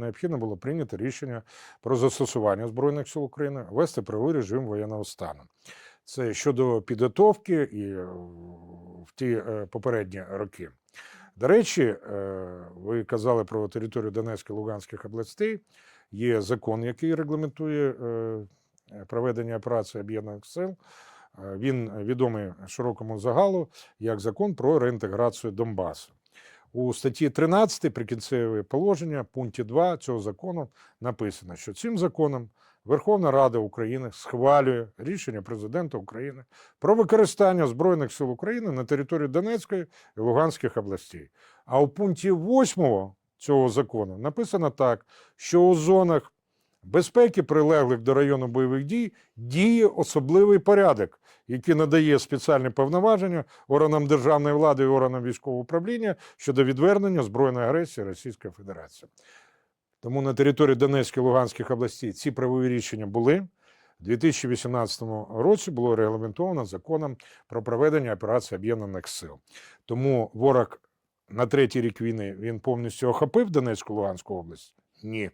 Необхідно було прийняти рішення про застосування Збройних сил України, ввести правовий режим воєнного стану. Це щодо підготовки і е, в ті е, попередні роки. До речі, е, ви казали про територію Донецької Луганських областей. Є закон, який регламентує проведення операції об'єднаних сил. Він відомий широкому загалу як закон про реінтеграцію Донбасу. У статті 13 прикінцеве положення, пункті 2 цього закону написано, що цим законом Верховна Рада України схвалює рішення президента України про використання Збройних сил України на території Донецької і Луганських областей. А у пункті 8 цього закону написано так, що у зонах безпеки, прилеглих до району бойових дій, діє особливий порядок, який надає спеціальні повноваження органам державної влади і органам військового управління щодо відвернення збройної агресії Російської Федерації. Тому на території Донецької Луганських областей ці правові рішення були. У 2018 році було регламентовано законом про проведення операції об'єднаних сил. Тому ворог на третій рік війни він повністю охопив Донецьку Луганську область? Ні.